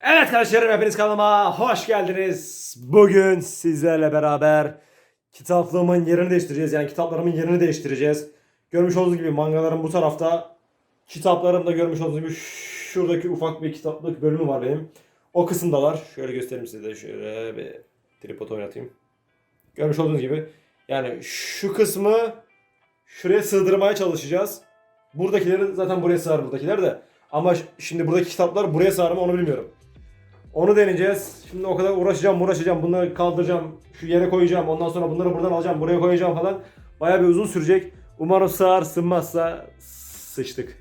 Evet kardeşlerim hepiniz kanalıma hoş geldiniz. Bugün sizlerle beraber kitaplığımın yerini değiştireceğiz. Yani kitaplarımın yerini değiştireceğiz. Görmüş olduğunuz gibi mangalarım bu tarafta. Kitaplarım da görmüş olduğunuz gibi şuradaki ufak bir kitaplık bölümü var benim. O kısımdalar. Şöyle göstereyim size de şöyle bir tripod oynatayım. Görmüş olduğunuz gibi yani şu kısmı şuraya sığdırmaya çalışacağız. Buradakileri zaten buraya sığar buradakiler de. Ama şimdi buradaki kitaplar buraya sığar mı onu bilmiyorum. Onu deneyeceğiz. Şimdi o kadar uğraşacağım uğraşacağım. Bunları kaldıracağım. Şu yere koyacağım. Ondan sonra bunları buradan alacağım. Buraya koyacağım falan. Bayağı bir uzun sürecek. Umarım sığar sığmazsa sıçtık.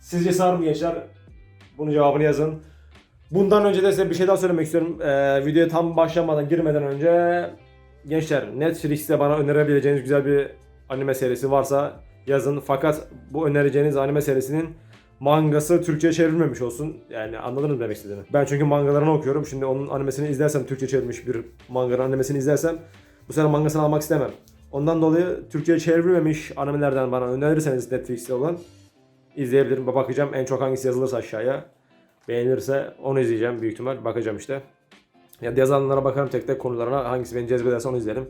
Sizce sığar mı gençler? Bunun cevabını yazın. Bundan önce de size bir şey daha söylemek istiyorum. Ee, videoya tam başlamadan girmeden önce gençler Netflix'te bana önerebileceğiniz güzel bir anime serisi varsa yazın. Fakat bu önereceğiniz anime serisinin mangası Türkçe'ye çevrilmemiş olsun. Yani anladınız mı demek istediğimi? Ben çünkü mangalarını okuyorum. Şimdi onun animesini izlersem Türkçe çevrilmiş bir manganın animesini izlersem bu sefer mangasını almak istemem. Ondan dolayı Türkçe'ye çevrilmemiş animelerden bana önerirseniz Netflix'te olan izleyebilirim. Bakacağım en çok hangisi yazılırsa aşağıya. Beğenirse onu izleyeceğim büyük ihtimal. Bakacağım işte. Ya yazanlara bakarım tek tek konularına. Hangisi beni cezbederse onu izlerim.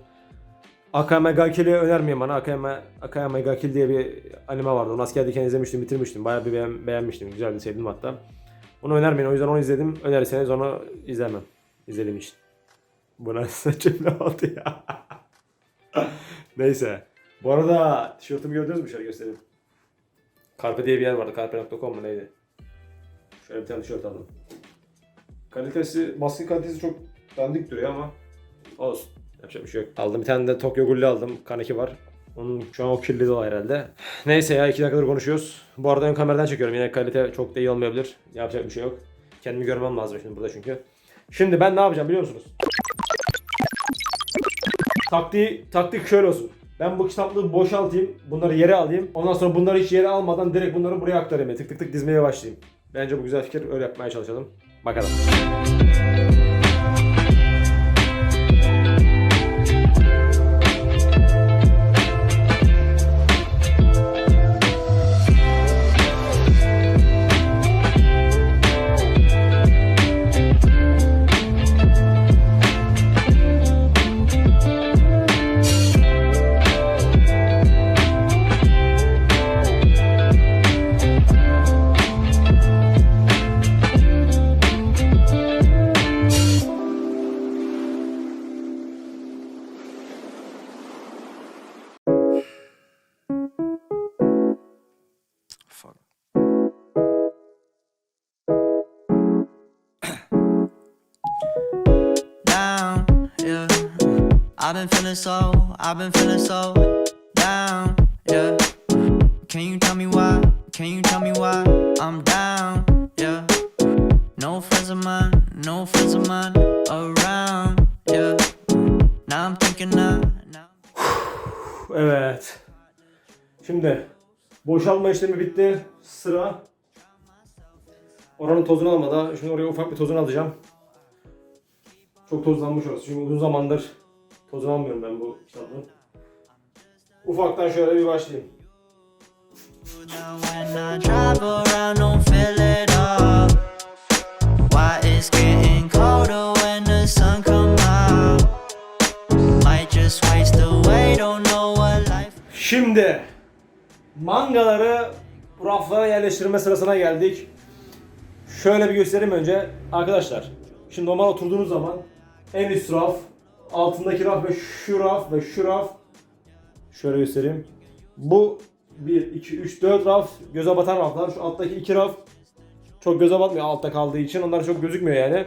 Akame ga Kill'i önermeyin bana. Akame, Akame ga Kill diye bir anime vardı. Onu askerdeyken izlemiştim, bitirmiştim. Bayağı bir beğen, beğenmiştim. Güzeldi, sevdim hatta. Onu önermeyin. O yüzden onu izledim. Önerirseniz onu izlemem. İzlediğim için. Buna ne oldu ya? Neyse. Bu arada tişörtümü gördünüz mü? Şöyle göstereyim. Carpe diye bir yer vardı. Carpe.com mu neydi? Şöyle bir tane tişört aldım. Kalitesi, baskı kalitesi çok dandik duruyor ama olsun. Yapacak bir şey yok. Aldım bir tane de Tokyo Gulli aldım. Kaneki var. Onun şu an o kirli o herhalde. Neyse ya iki dakikadır konuşuyoruz. Bu arada ön kameradan çekiyorum. Yine kalite çok da iyi olmayabilir. Yapacak bir şey yok. Kendimi görmem lazım şimdi burada çünkü. Şimdi ben ne yapacağım biliyor musunuz? Taktiği, taktik şöyle olsun. Ben bu kitaplığı boşaltayım, bunları yere alayım. Ondan sonra bunları hiç yere almadan direkt bunları buraya aktarayım. Tık tık tık dizmeye başlayayım. Bence bu güzel fikir. Öyle yapmaya çalışalım. Bakalım. So, I've been feeling so down, yeah. Can you tell me why? Can you tell me why I'm down, yeah? No friends of mine, no friends of mine around, yeah. Now I'm thinking now, now. Evet. Şimdi boşalma işlemi bitti. Sıra oranın tozunu almadan. Şimdi oraya ufak bir tozunu alacağım. Çok tozlanmış orası. Çünkü uzun zamandır tozunu almıyorum ben bu kitabın. Ufaktan şöyle bir başlayayım. Şimdi mangaları raflara yerleştirme sırasına geldik. Şöyle bir göstereyim önce. Arkadaşlar şimdi normal oturduğunuz zaman en üst raf, altındaki raf ve şu raf ve şu raf şöyle göstereyim. Bu 1, 2, 3, 4 raf göze batan raflar. Şu alttaki iki raf çok göze batmıyor altta kaldığı için. Onlar çok gözükmüyor yani.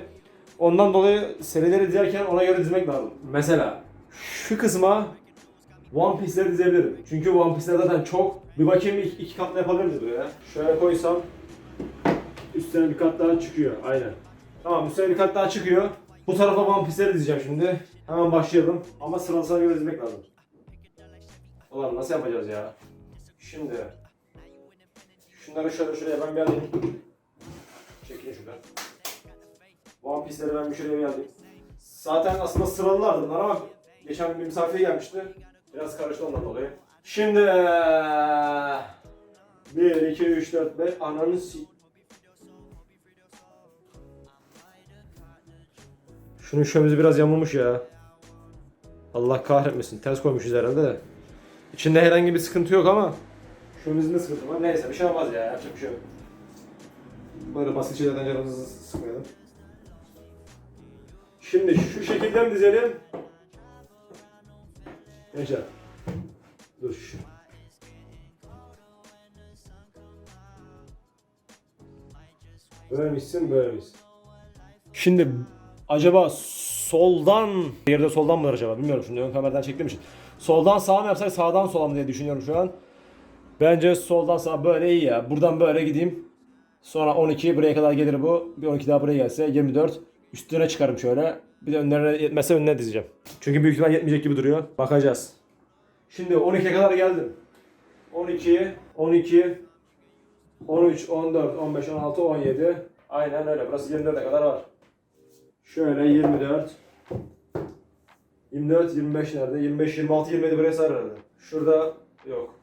Ondan dolayı serileri dizerken ona göre dizmek lazım. Mesela şu kısma One Piece'leri dizebilirim. Çünkü One Piece'ler zaten çok. Bir bakayım iki, iki katlı yapabiliriz buraya. Şöyle koysam üstüne bir kat daha çıkıyor. Aynen. Tamam üstüne bir kat daha çıkıyor. Bu tarafa One Piece'leri dizeceğim şimdi. Hemen başlayalım. Ama sırasına göre dizmek lazım. Ulan nasıl yapacağız ya? Şimdi şunları şöyle şuraya ben bir alayım. Çekilin şuradan. One Piece'leri ben bir şuraya bir alayım. Zaten aslında sıralılardı bunlar ama geçen bir misafir gelmişti. Biraz karıştı ondan dolayı. Şimdi 1, 2, 3, 4, 5 ananı si... Şunun şömizi biraz yamulmuş ya. Allah kahretmesin. Ters koymuşuz herhalde de. İçinde herhangi bir sıkıntı yok ama şömizinde sıkıntı var. Neyse bir şey olmaz ya. Yapacak bir şey yok. Böyle basit şeylerden canımızı sıkmayalım. Şimdi şu şekilde mi dizelim? Gençler. Dur şu. Böyle misin böyle misin? Şimdi acaba soldan yerde soldan mıdır acaba bilmiyorum şimdi ön kameradan çektiğim için. Soldan sağa mı yapsak sağdan sola mı diye düşünüyorum şu an. Bence soldan sağa böyle iyi ya. Buradan böyle gideyim. Sonra 12 buraya kadar gelir bu. Bir 12 daha buraya gelse 24. Üstüne çıkarım şöyle. Bir de önlerine yetmezse önüne dizeceğim. Çünkü büyük ihtimal yetmeyecek gibi duruyor. Bakacağız. Şimdi 12'ye kadar geldim. 12, 12, 13, 14, 15, 16, 17. Aynen öyle. Burası 24'e kadar var. Şöyle 24. 24, 25 nerede? 25, 26, 27 buraya sar. Şurada yok.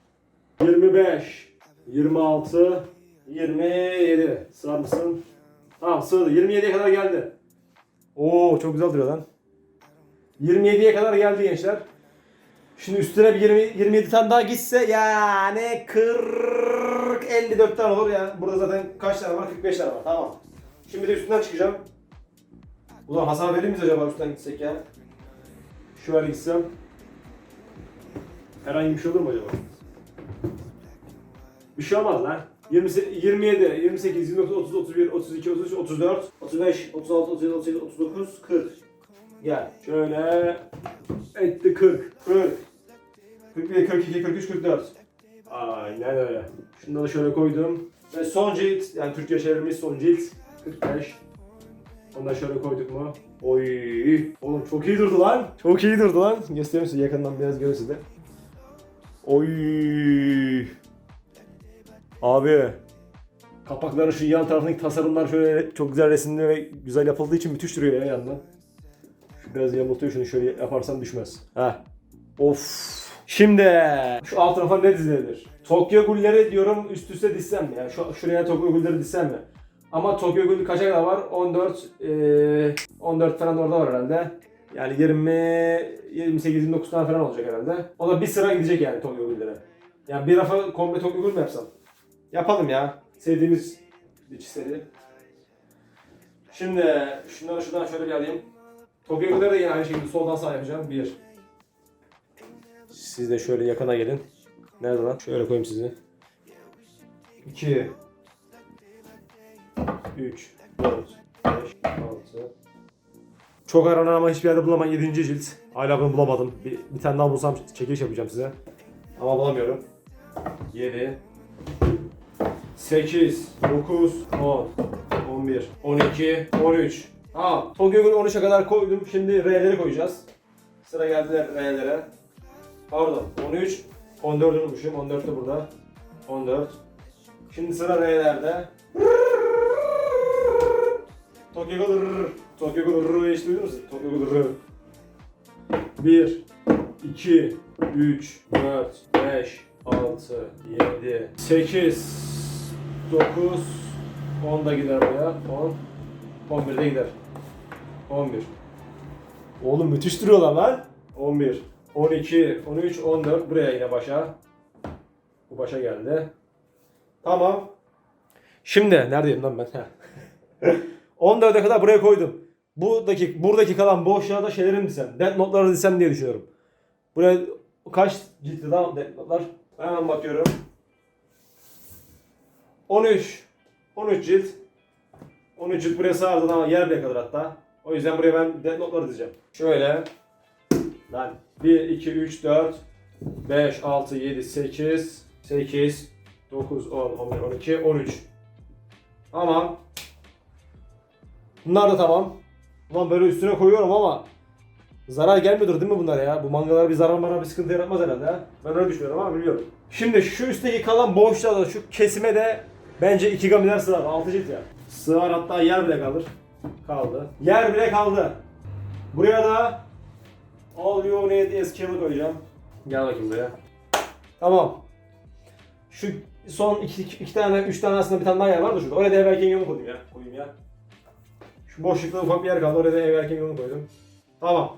25, 26, 27. Sığar mısın? Tamam sığdı. 27'ye kadar geldi. Oo çok güzel duruyor lan. 27'ye kadar geldi gençler. Şimdi üstüne bir 20, 27 tane daha gitse yani 40 54 tane olur yani. Burada zaten kaç tane var? 45 tane var. Tamam. Şimdi de üstünden çıkacağım. Ulan hasar verir miyiz acaba üstten gitsek ya? Şöyle gitsem. Herhangi bir şey olur mu acaba? Bir şey olmaz lan. 20, 27, 28, 29, 30, 31, 32, 33, 34, 35, 36, 37, 38, 39, 40. Gel. Şöyle etti 40, 40. 41, 42, 43, 44. Aynen öyle. Şunları şöyle koydum. Ve son cilt, yani Türkçe çevirmiş son cilt. 45. Onu da şöyle koyduk mu? Oy. Oğlum çok iyi durdu lan. Çok iyi durdu lan. Göstereyim size yakından biraz görün size. Oy. Abi. Kapakların şu yan tarafındaki tasarımlar şöyle çok güzel resimli ve güzel yapıldığı için müthiş duruyor ya yandan. Şu biraz yamultuyor şunu şöyle yaparsan düşmez. Ha. Of. Şimdi şu alt tarafa ne dizilir? Tokyo Gulleri diyorum üst üste dizsem mi? Yani şu, şuraya Tokyo Gulleri dizsem mi? Ama Tokyo Gül kaça kadar var? 14 eee 14 falan orada var herhalde. Yani 20 28 29 tane falan olacak herhalde. O da bir sıra gidecek yani Tokyo Güller'e. Yani bir rafa komple Tokyo Gül mü yapsam? Yapalım ya. Sevdiğimiz bir seri. Şimdi şunları şuradan şöyle bir alayım. Tokyo Güller'e de yine aynı şekilde soldan sağa yapacağım. Bir. Siz de şöyle yakına gelin. Nerede lan? Şöyle koyayım sizi. 2 3 4 5 6 Çok aranan ama hiçbir yerde bulamam 7. cilt. Hala bunu bulamadım. Bir, bir tane daha bulsam çekiliş yapacağım size. Ama bulamıyorum. 7 8 9 10 11 12 13 Tamam. Tokyo Gül 13'e kadar koydum. Şimdi R'leri koyacağız. Sıra geldiler R'lere. Pardon 13 14'ü unutmuşum. 14 de burada. 14. Şimdi sıra R'lerde. Tokyo Gül Tokyo Gül hiç duydun musun? Tokyo Gül 1 2 3 4 5 6 7 8 9 10 da gider buraya. 10 11 de gider. 11 Oğlum müthiş duruyorlar lan. 11 12 13 14 buraya yine başa. Bu başa geldi. Tamam. Şimdi neredeyim lan ben? Heh. 14'e kadar buraya koydum. Buradaki buradaki kalan boşluğa da şeyleri mi dizsem? Death Note'ları dizsem diye düşünüyorum. Buraya kaç ciltli daha Death Note'lar? Hemen bakıyorum. 13. 13 cilt. 13 cilt buraya sığardı ama yer bile kalır hatta. O yüzden buraya ben Death Note'ları dizeceğim. Şöyle. Lan 1, 2, 3, 4, 5, 6, 7, 8, 8, 9, 10, 11, 12, 13. Tamam. Bunlar da tamam. Ulan böyle üstüne koyuyorum ama zarar gelmiyordur değil mi bunlara ya? Bu mangalar bir zarar bana bir sıkıntı yaratmaz herhalde ha. Ben öyle düşünüyorum ama biliyorum. Şimdi şu üstteki kalan boşluğa da şu kesime de bence iki gamiler sığar. 6 cilt ya. Sığar hatta yer bile kalır. Kaldı. Yer bile kaldı. Buraya da All You Need Is Kill'ı koyacağım. Gel bakayım buraya. Tamam. Şu son iki, iki, iki tane, üç tane aslında bir tane daha yer var da şurada. Oraya da Everken yolu koyayım ya. Koyayım ya. Şu boşlukta ufak bir yer kaldı. Oraya da ev erken yolunu koydum. Tamam.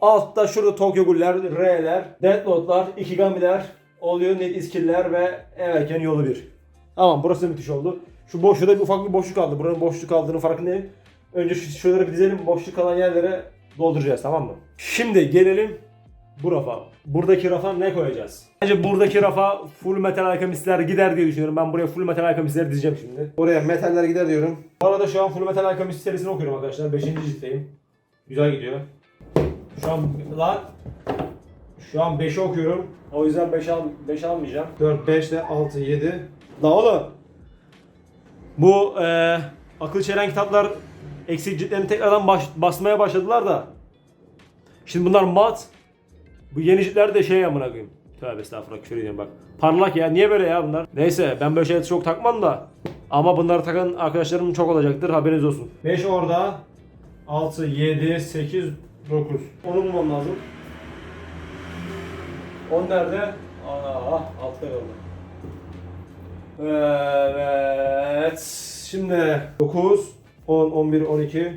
Altta şurada Tokyo Ghoul'ler, R'ler, Death Note'lar, Ikigami'ler, All You Need Is Kill'ler ve ev erken yolu bir. Tamam burası müthiş oldu. Şu boşluğda bir ufak bir boşluk kaldı. Buranın boşluk kaldığını farkındayım. Önce şu şuraları bir dizelim. Boşluk kalan yerlere dolduracağız tamam mı? Şimdi gelelim bu rafa. Buradaki rafa ne koyacağız? Bence buradaki rafa full metal alchemistler gider diye düşünüyorum. Ben buraya full metal alchemistler dizeceğim şimdi. Oraya metaller gider diyorum. Bu arada şu an full metal alchemist serisini okuyorum arkadaşlar. 5. ciltteyim. Güzel gidiyor. Şu an lan şu an 5'i okuyorum. O yüzden 5 al 5 almayacağım. 4 5 de 6 7. La oğlum. Bu eee akıl çelen kitaplar eksik ciltlerini tekrardan baş, basmaya başladılar da. Şimdi bunlar mat. Bu yeni ciltler de şey amına koyayım. Tövbe estağfurullah küfür ediyorum bak. Parlak ya niye böyle ya bunlar? Neyse ben böyle şeyleri çok takmam da. Ama bunları takan arkadaşlarım çok olacaktır haberiniz olsun. 5 orada. 6, 7, 8, 9. Onu bulmam lazım. 10 nerede? Aa, altta kaldı. Evet. Şimdi 9, 10, 11, 12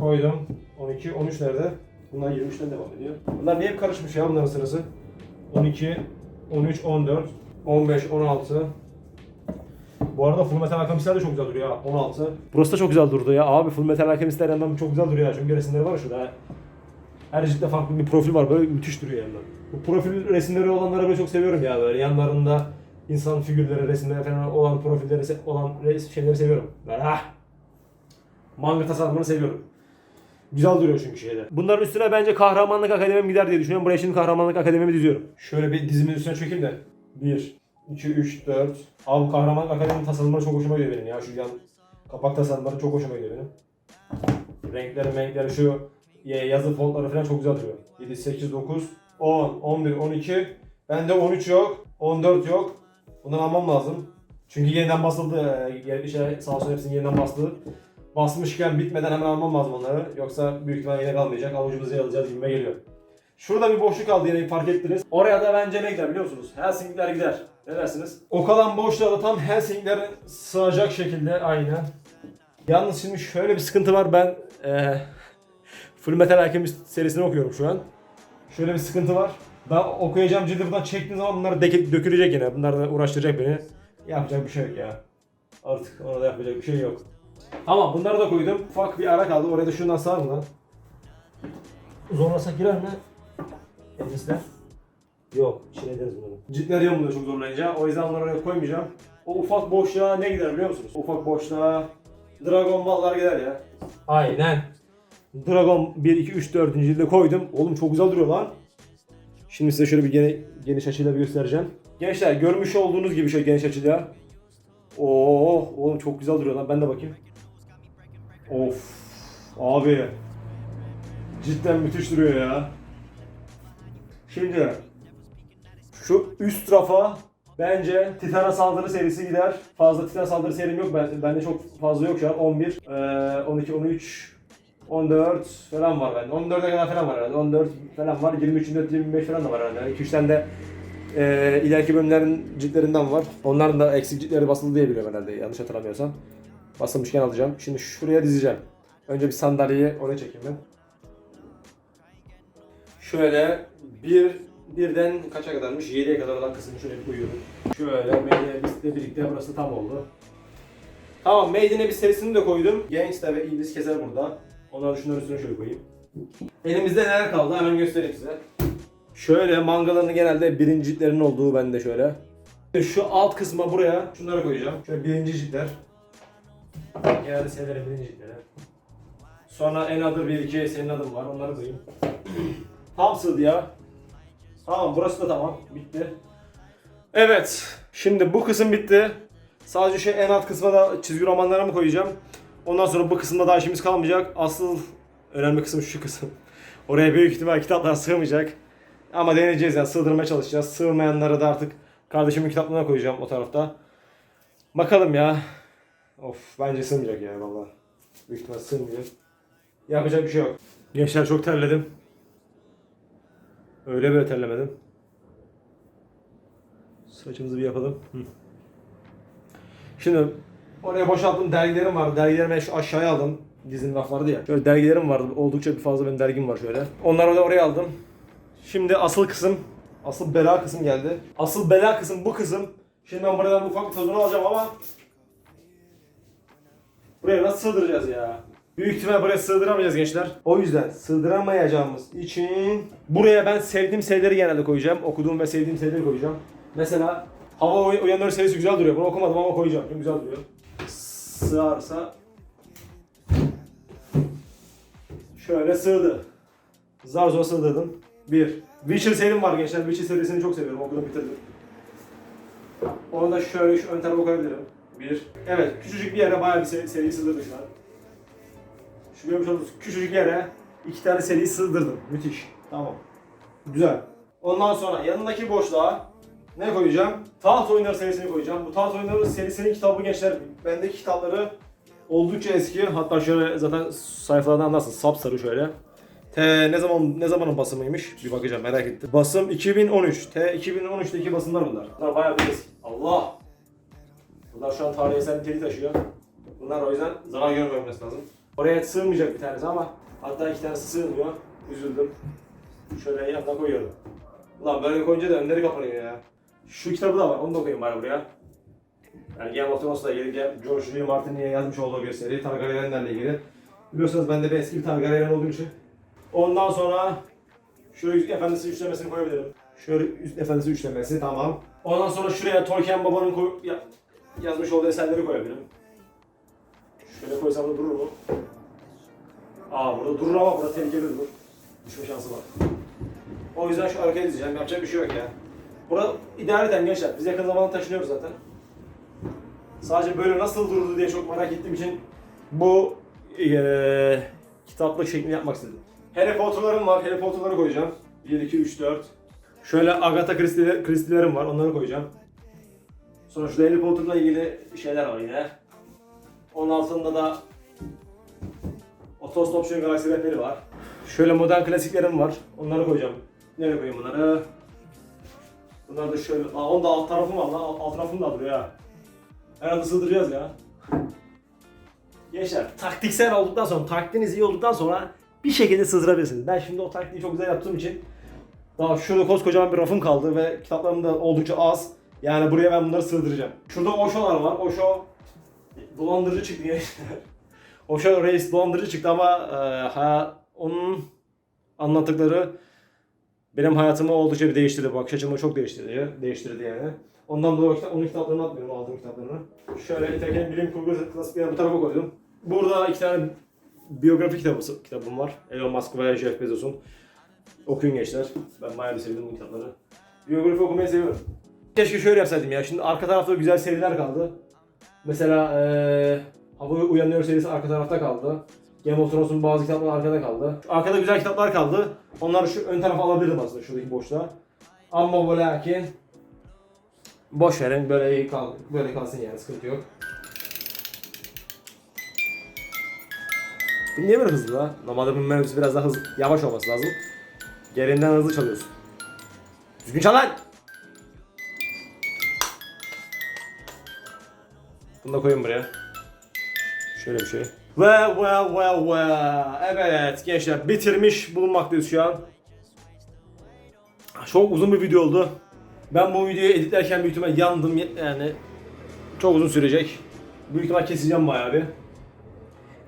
koydum. 12, 13 nerede? Bunlar 23'ten devam ediyor. Bunlar niye karışmış ya bunların sırası? 12, 13, 14, 15, 16. Bu arada Full Metal Alchemist'ler de çok güzel duruyor ha. 16. Burası da çok güzel durdu ya. Abi Full Metal Alchemist'ler yandan çok güzel duruyor ya. Çünkü resimleri var ya şurada. Her ciltte farklı bir profil var. Böyle müthiş duruyor yandan. Bu profil resimleri olanları böyle çok seviyorum ya. Böyle yanlarında insan figürleri, resimleri falan olan profilleri, olan şeyleri seviyorum. Böyle ah! Manga tasarımını seviyorum. Güzel duruyor çünkü şeyler. Bunların üstüne bence kahramanlık akademim gider diye düşünüyorum. Buraya şimdi kahramanlık akademimi diziyorum. Şöyle bir dizimin üstüne çökeyim de. 1, 2, 3, 4. Abi kahramanlık akademinin tasarımları çok hoşuma gidiyor benim ya. Şu yan kapak tasarımları çok hoşuma gidiyor benim. Renkleri, renkleri şu yazı fontları falan çok güzel duruyor. 7, 8, 9, 10, 11, 12. Bende 13 yok, 14 yok. Bundan almam lazım. Çünkü yeniden basıldı. Ee, Şey, sağ olsun hepsini yeniden bastı. Basmışken bitmeden hemen almam lazım onları. Yoksa büyük ihtimalle yine kalmayacak. Avucumuzu yalayacağız gibime geliyor. Şurada bir boşluk kaldı yine fark ettiniz. Oraya da bence ne gider biliyor musunuz? Helsingler gider. Ne dersiniz? O kalan boşluğa da tam Helsingler sığacak şekilde aynen. Yalnız şimdi şöyle bir sıkıntı var. Ben eee Full Metal Alchemist serisini okuyorum şu an. Şöyle bir sıkıntı var. Ben okuyacağım cildi buradan çektiğim zaman bunlar dökülecek yine. Bunlar da uğraştıracak beni. Yapacak bir şey yok ya. Artık orada yapacak bir şey yok. Tamam bunları da koydum. Ufak bir ara kaldı. Oraya da şundan sağ mı lan? Zorlasak girer mi? Elisler. Yok, içine ederiz bunu. Ciltler yanımda çok zorlayınca. O yüzden onları oraya koymayacağım. O ufak boşluğa ne gider biliyor musunuz? Ufak boşluğa Dragon Ball'lar gider ya. Aynen. Dragon 1, 2, 3, 4. cilde koydum. Oğlum çok güzel duruyor lan. Şimdi size şöyle bir gene, geniş açıyla bir göstereceğim. Gençler görmüş olduğunuz gibi şöyle geniş açıyla. Oo, oğlum çok güzel duruyor lan. Ben de bakayım. Of. Abi. Cidden müthiş duruyor ya. Şimdi şu üst rafa bence Titan'a saldırı serisi gider. Fazla Titan saldırı serim yok. Ben, bende çok fazla yok şu an. 11, eee, 12, 13, 14 falan var bende. 14'e kadar falan var herhalde. 14 falan var. 23, 24, 25 falan da var herhalde. 2-3 tane de eee ileriki bölümlerin ciltlerinden var. Onların da eksik ciltleri basılı diye biliyorum herhalde yanlış hatırlamıyorsam. Basılmışken alacağım. Şimdi şuraya dizeceğim. Önce bir sandalyeyi oraya çekeyim ben. Şöyle bir birden kaça kadarmış? 7'ye kadar olan kısmını şöyle koyuyorum. Şöyle Made Abyss'le birlikte burası tam oldu. Tamam Made in serisini de koydum. Gangsta ve İngiliz keser burada. Onları şunların üstüne şöyle koyayım. Elimizde neler kaldı hemen göstereyim size. Şöyle mangaların genelde birinci ciltlerin olduğu bende şöyle. Şu alt kısma buraya şunları koyacağım. Şöyle birinci ciltler. Genelde severim birinci ciltleri. Sonra en adı bir iki senin adın var onları koyayım. Tam sığdı ya. Tamam burası da tamam. Bitti. Evet. Şimdi bu kısım bitti. Sadece şey en alt kısma da çizgi romanlarımı koyacağım. Ondan sonra bu kısımda daha işimiz kalmayacak. Asıl önemli kısım şu kısım. Oraya büyük ihtimal kitaplar sığmayacak. Ama deneyeceğiz yani sığdırmaya çalışacağız. Sığmayanları da artık kardeşimin kitaplarına koyacağım o tarafta. Bakalım ya. Of bence sığmayacak ya vallahi. Büyük ihtimal sığmayacak. Yapacak bir şey yok. Gençler çok terledim. Öyle böyle terlemedim. Saçımızı bir yapalım. Şimdi Oraya boşalttım dergilerim vardı. Dergilerimi şu aşağıya aldım. Dizinin raf vardı ya. Şöyle dergilerim vardı. Oldukça bir fazla benim dergim var şöyle. Onları da oraya aldım. Şimdi asıl kısım, asıl bela kısım geldi. Asıl bela kısım bu kısım. Şimdi ben buradan ufak bir tozunu alacağım ama Buraya nasıl sığdıracağız ya? Büyük ihtimal buraya sığdıramayacağız gençler. O yüzden sığdıramayacağımız için buraya ben sevdiğim serileri genelde koyacağım. Okuduğum ve sevdiğim serileri koyacağım. Mesela Hava Uy- Uyanır serisi güzel duruyor. Bunu okumadım ama koyacağım. Çünkü güzel duruyor. Sığarsa şöyle sığdı. Zar zor sığdırdım. Bir. Witcher serim var gençler. Witcher serisini çok seviyorum. Okudum bitirdim. Onu da şöyle şu ön tarafa koyabilirim. Bir. Evet, küçücük bir yere bayağı bir seri, seri sığdırdı şu an. Şu görmüş olduğunuz küçücük yere iki tane seri sığdırdım. Müthiş. Tamam. Güzel. Ondan sonra yanındaki boşluğa ne koyacağım? Taht Oyunları serisini koyacağım. Bu Taht Oyunları serisinin kitabı gençler. Bendeki kitapları oldukça eski. Hatta şöyle zaten sayfalardan nasıl sapsarı şöyle. T ne zaman ne zamanın basımıymış? Bir bakacağım merak ettim. Basım 2013. T 2013'teki basımlar bunlar. Bunlar bayağı bir eski. Allah! Bunlar şu an tarihi eser niteliği taşıyor. Bunlar o yüzden zarar görmemesi lazım. Oraya sığmayacak bir tanesi ama hatta iki tanesi sığmıyor. Üzüldüm. Şöyle yanına koyuyorum. Ulan böyle koyunca da önleri kapanıyor ya. Şu kitabı da var. Onu da koyayım bari buraya. Yani Game of Thrones'la ilgili George. R. Martin'in yazmış olduğu bir seri. Targaryenlerle ilgili. Biliyorsunuz ben de bir eski bir Targaryen olduğum için. Ondan sonra şöyle Yüzük Efendisi üçlemesini koyabilirim. Şöyle Yüzük Efendisi üçlemesi tamam. Ondan sonra şuraya Tolkien babanın koy- ya- yazmış olduğu eserleri koyabilirim. Şöyle koysam da durur mu? Aa burada durur ama burada tehlikeli durur. Düşme şansı var. O yüzden şu arkaya dizeceğim. Yapacak bir şey yok ya. Burada idareten gençler. Biz yakın zamanda taşınıyoruz zaten. Sadece böyle nasıl dururdu diye çok merak ettiğim için bu eee kitaplık şeklini yapmak istedim. Harry Potter'larım var. Harry Potter'ları koyacağım. 1, 2, 3, 4. Şöyle Agatha Christie- Christie'lerim var. Onları koyacağım. Sonra şurada Harry Potter'la ilgili şeyler var yine. Onun altında da Otostop Şöyle Galaksi Rehberi var. Şöyle modern klasiklerim var. Onları koyacağım. Nereye koyayım bunları? Bunlar da şöyle... Aa onun da alt tarafı var lan. Alt, alt tarafım da duruyor ha. Herhalde sığdıracağız ya. Gençler taktiksel olduktan sonra, taktiğiniz iyi olduktan sonra bir şekilde sığdırabilirsiniz. Ben şimdi o taktiği çok güzel yaptığım için daha şurada koskocaman bir rafım kaldı ve kitaplarım da oldukça az. Yani buraya ben bunları sığdıracağım. Şurada Osho'lar var. Osho dolandırıcı çıktı gençler. Osho reis dolandırıcı çıktı ama e, ha, onun anlattıkları benim hayatımı oldukça bir değiştirdi. Bakış açımı çok değiştirdi. Değiştirdi yani. Ondan dolayı onun kitaplarını atmıyorum aldığım kitaplarını. Şöyle Itekin bilim kurgu klasiklerini bu tarafa koydum. Burada iki tane biyografi kitabı, kitabım var. Elon Musk ve Jeff Bezos'un. Okuyun gençler. Ben bayağı bir sevdim bu kitapları. Biyografi okumayı seviyorum. Keşke şöyle yapsaydım ya. Şimdi arka tarafta güzel seriler kaldı. Mesela eee Hava Uyanıyor serisi arka tarafta kaldı. Game of Thrones'un bazı kitapları arkada kaldı. Arkada güzel kitaplar kaldı. Onları şu ön tarafa alabilirim aslında şuradaki boşluğa. Ama bu lakin boş verin böyle kal böyle kalsın yani sıkıntı yok. Bu niye böyle hızlı la? Normalde bunun mevzusu biraz daha hızlı, yavaş olması lazım. Gerinden hızlı çalıyorsun. Düzgün çal lan! Bunu da koyayım buraya. Şöyle bir şey. Well, well, well, well. Evet gençler bitirmiş bulunmaktayız şu an. Çok uzun bir video oldu. Ben bu videoyu editlerken büyük ihtimal yandım yani. Çok uzun sürecek. Büyük ihtimal keseceğim bayağı bir.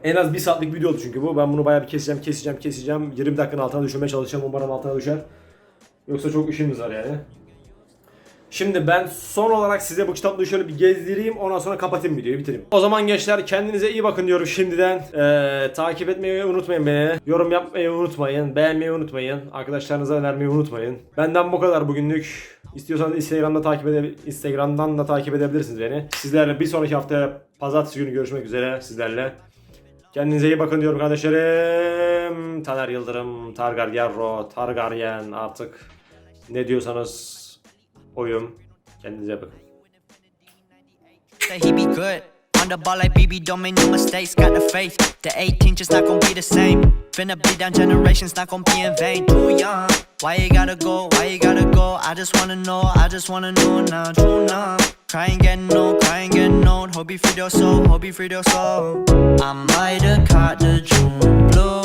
En az bir saatlik video oldu çünkü bu. Ben bunu bayağı bir keseceğim, keseceğim, keseceğim. 20 dakikanın altına düşürmeye çalışacağım. Umarım altına düşer. Yoksa çok işimiz var yani. Şimdi ben son olarak size bu kitaplığı şöyle bir gezdireyim ondan sonra kapatayım videoyu bitireyim. O zaman gençler kendinize iyi bakın diyorum şimdiden. Ee, takip etmeyi unutmayın beni. Yorum yapmayı unutmayın. Beğenmeyi unutmayın. Arkadaşlarınıza önermeyi unutmayın. Benden bu kadar bugünlük. İstiyorsanız Instagram'da takip ede Instagram'dan da takip edebilirsiniz beni. Sizlerle bir sonraki hafta pazartesi günü görüşmek üzere sizlerle. Kendinize iyi bakın diyorum kardeşlerim. Taner Yıldırım, Targar Yarro, Targaryen artık ne diyorsanız oyum. Kendinize iyi bakın. He be good. On the ball like BB, don't make no mistakes. Got the faith. The 18 just not gonna be the same. Finna be down generations, not gonna be in vain. Too young. Why you gotta go? Why you gotta go? I just wanna know. I just wanna know now. Too numb. Crying and no, crying and no. you free your soul, hobby free your soul. I might have caught the June blue.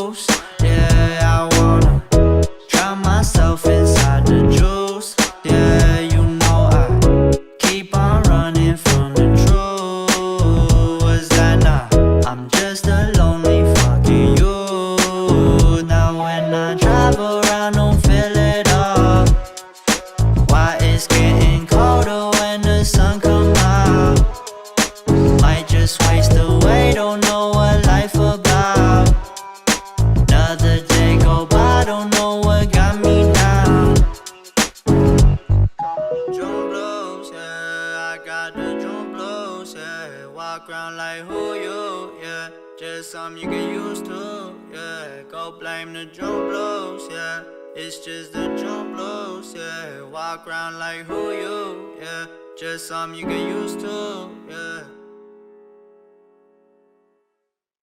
just the drum blows, yeah. Walk around like who you, yeah. Just something you get used to.